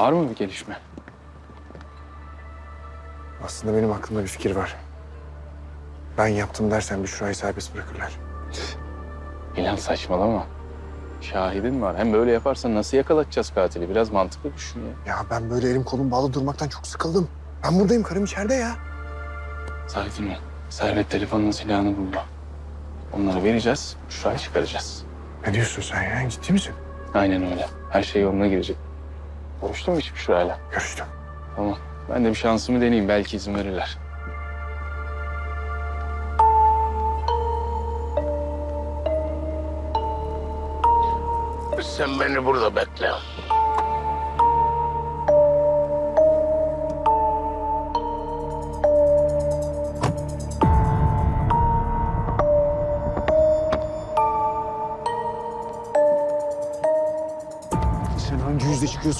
Var mı bir gelişme? Aslında benim aklımda bir fikir var. Ben yaptım dersen Büşra'yı serbest bırakırlar. İlan saçmalama. Şahidin var. Hem böyle yaparsan nasıl yakalatacağız katili? Biraz mantıklı düşün ya. Ya ben böyle elim kolum bağlı durmaktan çok sıkıldım. Ben buradayım, karım içeride ya. Sakin ol. Servet telefonun silahını buldu. Onları vereceğiz, Büşra'yı çıkaracağız. Ne diyorsun sen ya? Ciddi misin? Aynen öyle. Her şey yoluna girecek. Konuştun mu hiç Büşra'yla? Görüştüm. Tamam. Ben de bir şansımı deneyeyim. Belki izin verirler. Sen beni burada bekle.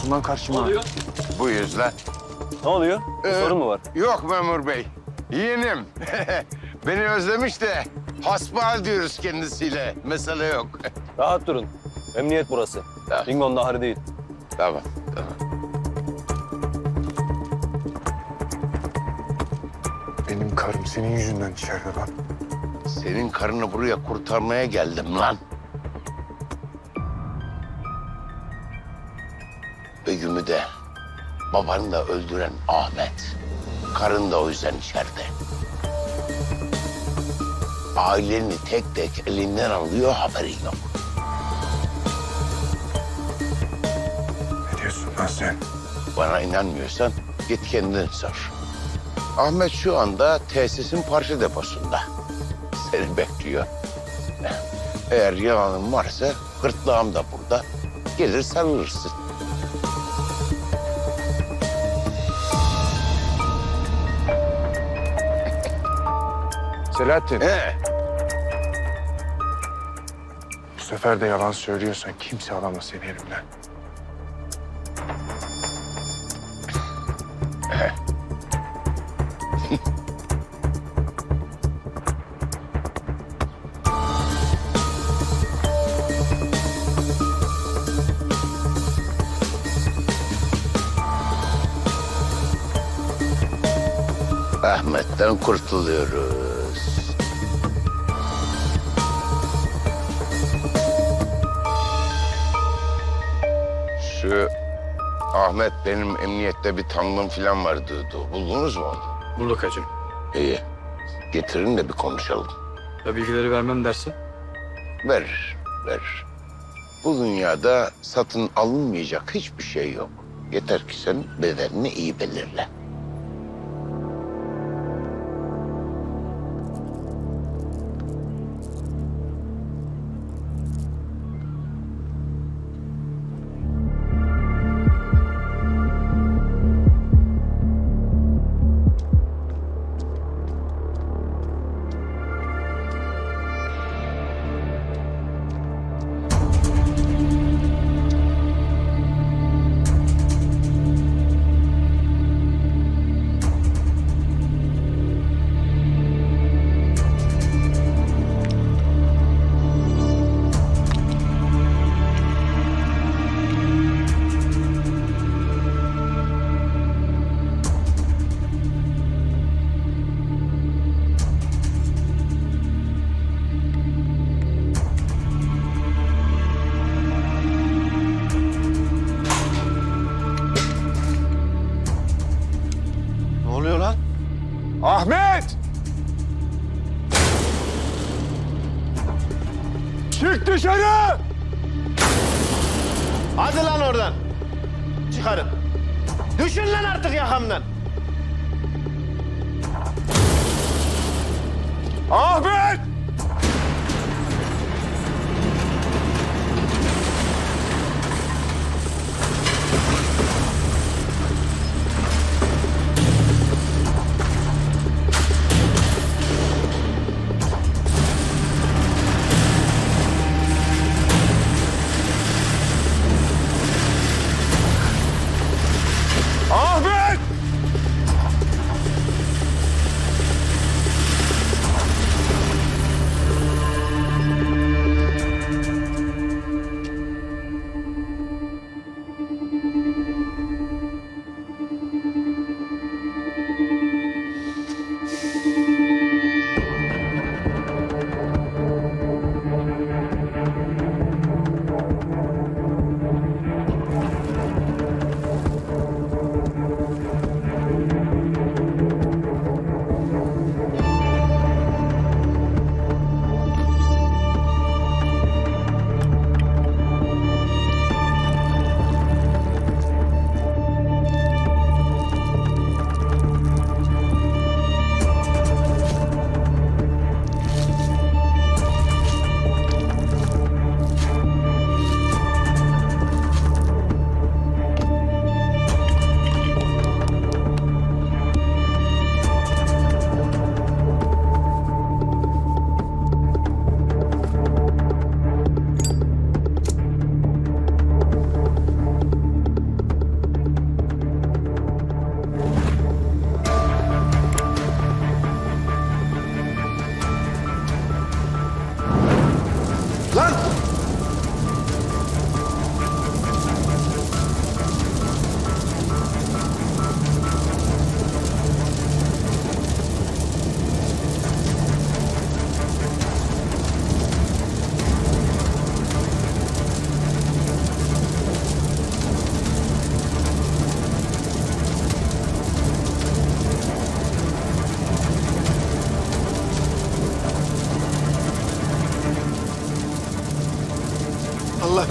Çıkıyorsun lan karşıma? Bu yüzden. Ne oluyor? Ee, sorun mu var? Yok memur bey. Yeğenim. beni özlemiş de hasbihal diyoruz kendisiyle. Mesele yok. Rahat durun. Emniyet burası. Tamam. Bingo'nun ahırı değil. tamam, tamam. Benim karım senin yüzünden içeride lan. Senin karını buraya kurtarmaya geldim lan. Begüm'ü de babanı da öldüren Ahmet. Karın da o yüzden içeride. Aileni tek tek elinden alıyor haberin yok. Ne diyorsun lan sen? Bana inanmıyorsan git kendin sor. Ahmet şu anda tesisin parça deposunda. Seni bekliyor. Eğer yalanın varsa gırtlağım da burada. Gelir sarılırsın. Selahattin, He, bu sefer de yalan söylüyorsan kimse alamaz seni elimden. Ahmet'ten kurtuluyoruz. Ahmet benim emniyette bir tanıdığım falan var diyordu. Buldunuz mu onu? Bulduk hacım. İyi. Getirin de bir konuşalım. Ya bilgileri vermem dersin? Ver, ver. Bu dünyada satın alınmayacak hiçbir şey yok. Yeter ki sen bedelini iyi belirle.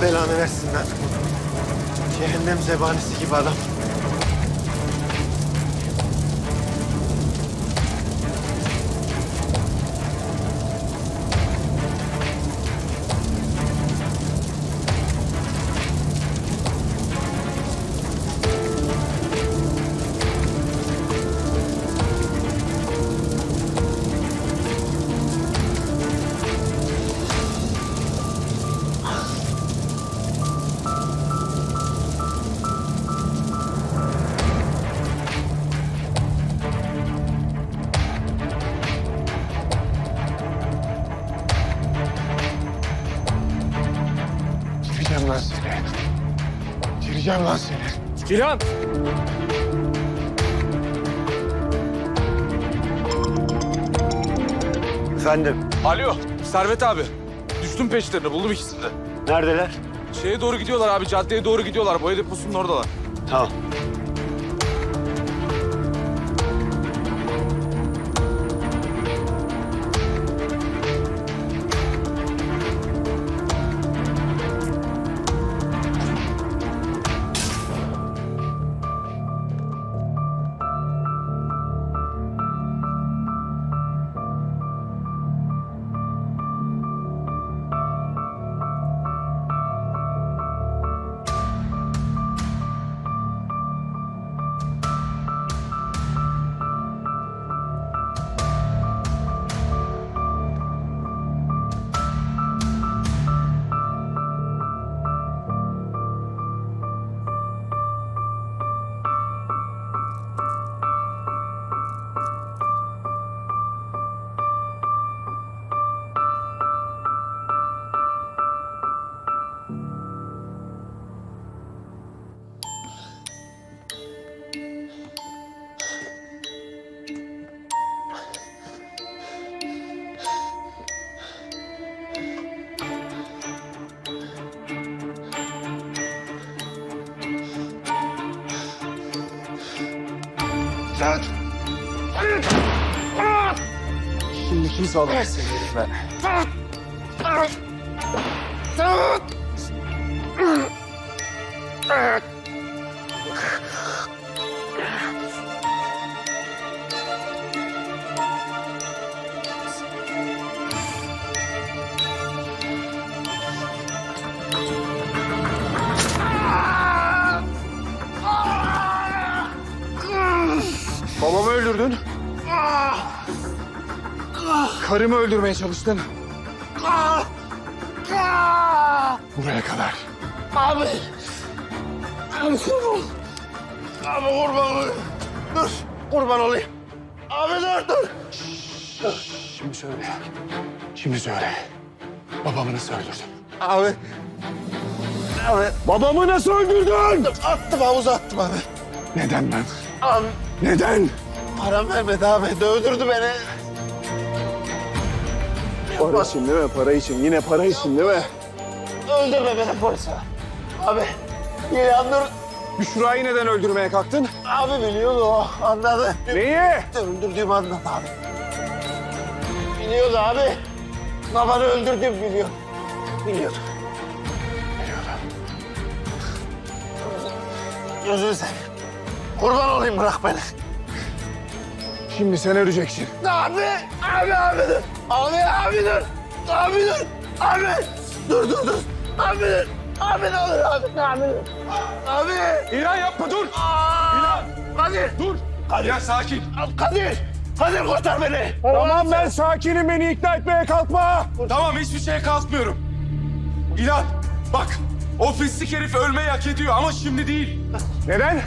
Belanı versin lan. Cehennem zebanisi gibi adam. Gireceğim lan seni. İlhan! Efendim, Alo, Servet abi. Düştüm peşlerine, buldum ikisini de. neredeler? Şeye doğru gidiyorlar abi, caddeye doğru gidiyorlar. Boya deposunun oradalar. Şimdi kim sağlar seni elime? Babamı öldürdün. Karımı öldürmeye çalıştın. Buraya kadar. Abi. Abi kurban. Abi kurban olayım. Dur. Kurban olayım. Abi dur dur. Şimdi söyle. Şimdi söyle. Babamı nasıl öldürdün? Abi. Abi. Babamı nasıl öldürdün? Attım havuza attım abi. Neden ben? Abi Neden? param vermedi abi. Dövdürdü beni. Para için değil mi? Para için. Yine para için değil mi? Öldürme beni polise. Abi. İlhan dur. Büşra'yı neden öldürmeye kalktın? Abi biliyordu o. Anladı. Neyi? Öldürdüğümü anladı abi. Biliyordu abi. Babanı öldürdüğümü biliyor. Biliyordu. Gözünü seveyim. Kurban olayım bırak beni. Şimdi sen öleceksin. Abi, abi, abi dur. Abi, abi dur. Abi dur. Abi, dur, dur, dur. Abi dur. Abi ne olur abi, abi dur. Abi. İlhan yapma, dur! Aa, Kadir. Dur! İlhan sakin. Kadir. Kadir kurtar beni. Tamam ben sakinim beni ikna etmeye kalkma. Tamam, hiçbir şeye kalkmıyorum. İlhan, bak. O pislik herif ölmeyi hak ediyor ama şimdi değil. Neden?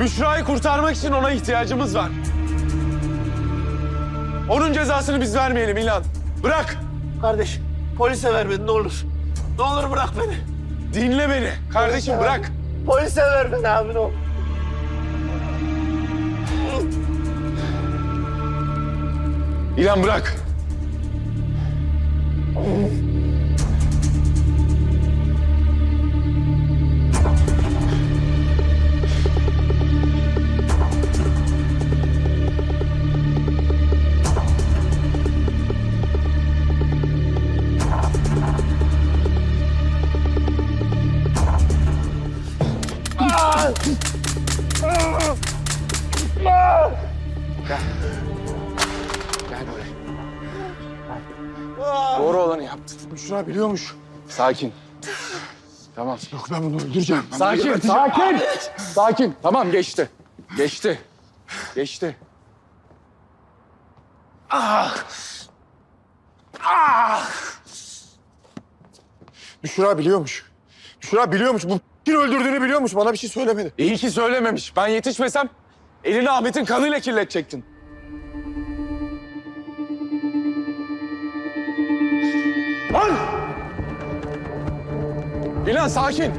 Büşra'yı kurtarmak için ona ihtiyacımız var. Onun cezasını biz vermeyelim İlhan. Bırak, Kardeş, polise ver beni ne olur. Ne olur bırak beni. dinle beni. Kardeşim bırak. Polise ver beni abi ne olur. İlhan bırak. Gel. Gel böyle. Doğru olanı yaptın. Büşra biliyormuş. Sakin. Tamam. Yok ben bunu öldüreceğim. Ben sakin, bunu sakin. Sakin. Tamam geçti. Geçti. Geçti. Ah! Ah! Büşra biliyormuş. Büşra biliyormuş. Bu kim öldürdüğünü biliyormuş. Bana bir şey söylemedi. İyi ki söylememiş. Ben yetişmesem elini Ahmet'in kanıyla kirletecektin. Lan! İlan sakin.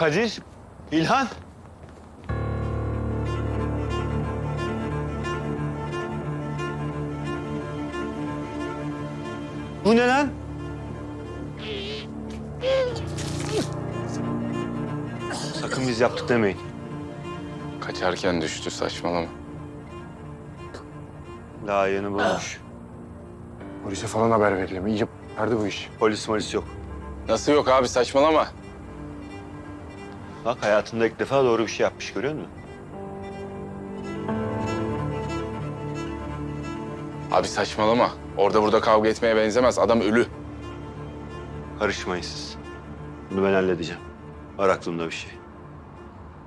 Kadir, İlhan. Bu ne lan? Sakın biz yaptık demeyin. Kaçarken düştü saçmalama. Daha yeni bulmuş. Polise falan haber verelim. İyi Nerede bu iş? Polis molis yok. Nasıl yok abi saçmalama. Bak hayatında ilk defa doğru bir şey yapmış görüyor musun? Abi saçmalama. Orada burada kavga etmeye benzemez. Adam ölü. Karışmayın siz. Bunu ben halledeceğim. Var aklımda bir şey.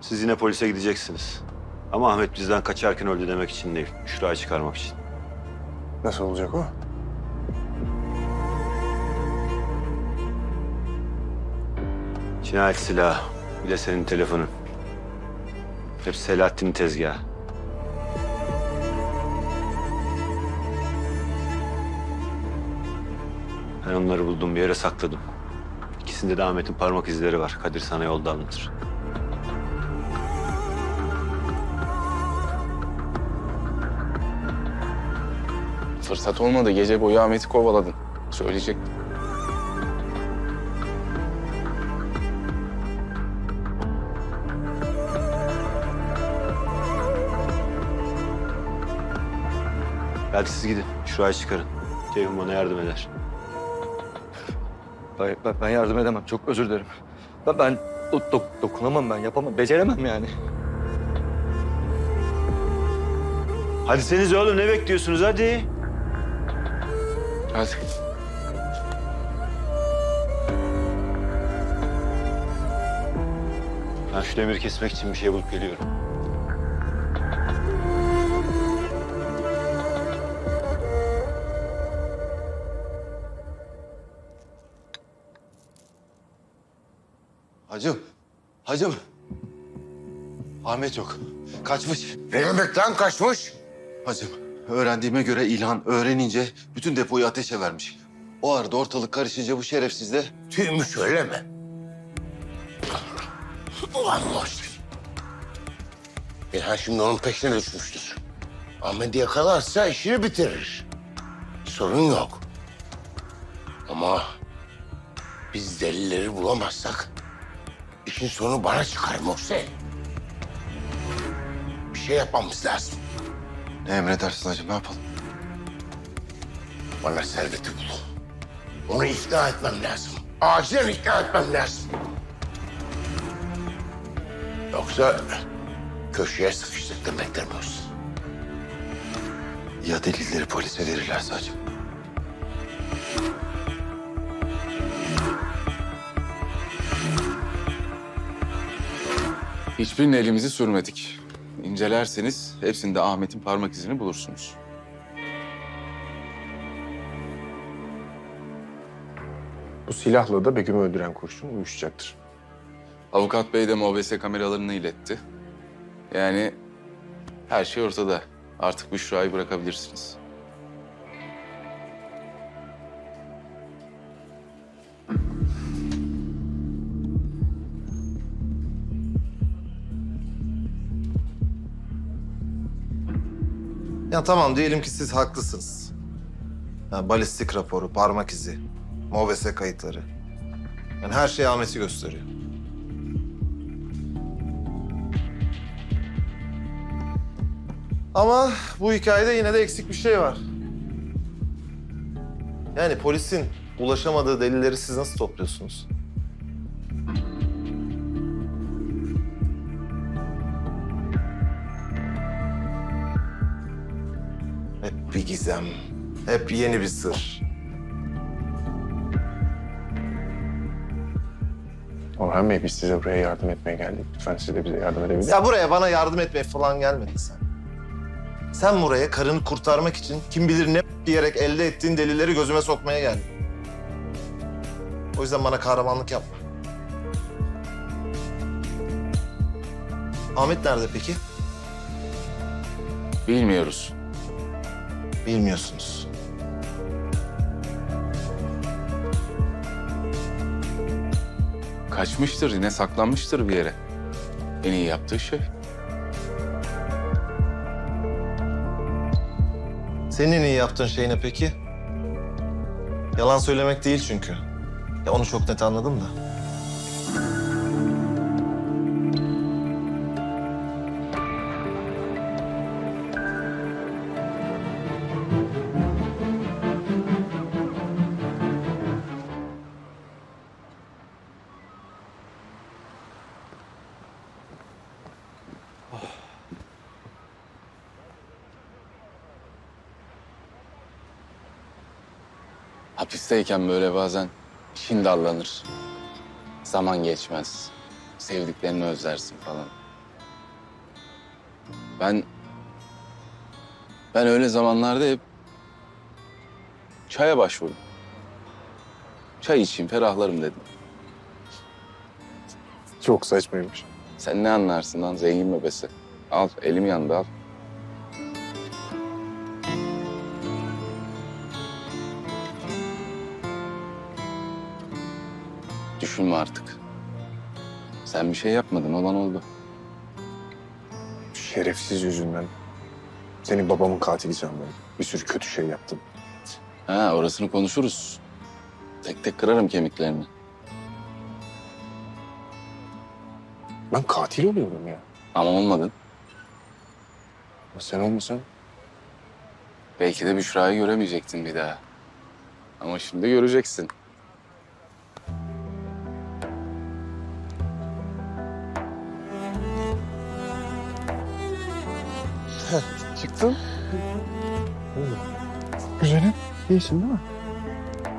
Siz yine polise gideceksiniz. Ama Ahmet bizden kaçarken öldü demek için değil. Şurayı çıkarmak için. Nasıl olacak o? Cinayet silahı. Bir de senin telefonun. Hep Selahattin'in tezgahı. Ben onları buldum bir yere sakladım. İkisinde de Ahmet'in parmak izleri var. Kadir sana yolda anlatır. Fırsat olmadı. Gece boyu Ahmet'i kovaladın. Söyleyecektim. Hadi siz gidin. Şurayı çıkarın. Ceyhun bana yardım eder. Ben, ben, ben yardım edemem. Çok özür dilerim. Ben, ben do- do- dokunamam ben. Yapamam. Beceremem yani. Hadi seniz oğlum ne bekliyorsunuz hadi. Hadi. Ben şu demiri kesmek için bir şey bulup geliyorum. Hacım, hacım. Ahmet yok. Kaçmış. Ne demek lan kaçmış? Hacım, öğrendiğime göre İlhan öğrenince bütün depoyu ateşe vermiş. O arada ortalık karışınca bu şerefsiz de Tüymüş öyle mi? Ulan boş. İlhan şimdi onun peşine düşmüştür. Ahmet'i yakalarsa işini bitirir. Sorun yok. Ama biz delilleri bulamazsak işin sonu bana çıkar Muhsin. Bir şey yapmamız lazım. ne emredersin hacım ne yapalım? Bana serveti bul. Onu ikna etmem lazım. Acilen ikna etmem lazım. Yoksa köşeye sıkıştık demektir Muhsin. Ya delilleri polise verirlerse hacım? Hiçbirine elimizi sürmedik. İncelerseniz hepsinde Ahmet'in parmak izini bulursunuz. Bu silahla da Begüm'ü öldüren kurşun uyuşacaktır. Avukat bey de MOBS kameralarını iletti. Yani her şey ortada. Artık Büşra'yı bırakabilirsiniz. Ya tamam diyelim ki siz haklısınız. Ya balistik raporu, parmak izi, MOBESE kayıtları. Yani her şey Ahmet'i gösteriyor. Ama bu hikayede yine de eksik bir şey var. Yani polisin ulaşamadığı delilleri siz nasıl topluyorsunuz? Hep bir gizem, hep yeni bir sır. Orhan Bey biz size buraya yardım etmeye geldik. Lütfen siz de bize yardım edebilir Ya buraya bana yardım etmeye falan gelmedin sen. Sen buraya karını kurtarmak için kim bilir ne diyerek elde ettiğin delilleri gözüme sokmaya geldin. O yüzden bana kahramanlık yapma. Ahmet nerede peki? Bilmiyoruz. Bilmiyorsunuz. Kaçmıştır yine saklanmıştır bir yere. En iyi yaptığı şey. Senin en iyi yaptığın şey ne peki? Yalan söylemek değil çünkü. Ya onu çok net anladım da. Hapisteyken böyle bazen işin dallanır. Zaman geçmez. Sevdiklerini özlersin falan. Ben... Ben öyle zamanlarda hep çaya başvurdum. Çay içeyim, ferahlarım dedim. Çok saçmaymış. Sen ne anlarsın lan zengin bebesi? Al, elim yandı al. Düşünme artık. Sen bir şey yapmadın, olan oldu. Şerefsiz yüzünden. Senin babamın katili sandım. Bir sürü kötü şey yaptım. Ha, orasını konuşuruz. Tek tek kırarım kemiklerini. Ben katil oluyorum ya. Ama olmadın. Ama sen olmasan Belki de Büşra'yı göremeyecektin bir daha. Ama şimdi göreceksin. çıktın. Güzelim. İyisin değil mi?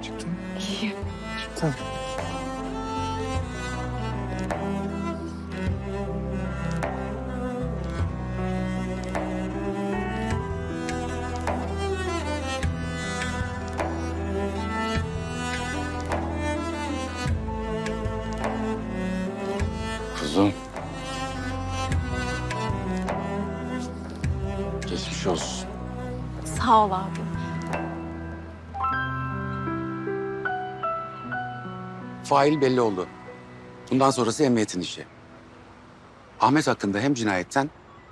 Çıktın. İyiyim. Çıktın. Geçmiş olsun. Sağ ol abi. Fail belli oldu. Bundan sonrası emniyetin işi. Ahmet hakkında hem cinayetten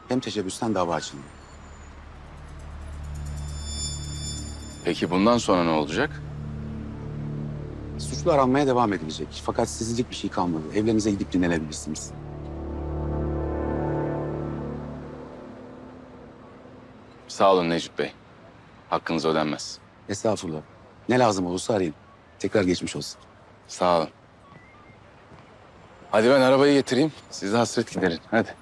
hem teşebbüsten dava açıldı. Peki bundan sonra ne olacak? Suçlu aranmaya devam edilecek. Fakat sizlik bir şey kalmadı. Evlerinize gidip dinlenebilirsiniz. Sağ olun Necip Bey. Hakkınız ödenmez. Estağfurullah. Ne lazım olursa arayın. Tekrar geçmiş olsun. Sağ olun. Hadi ben arabayı getireyim. Siz de hasret giderin. Hadi.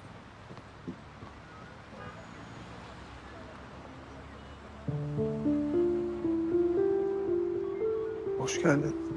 Hoş geldin.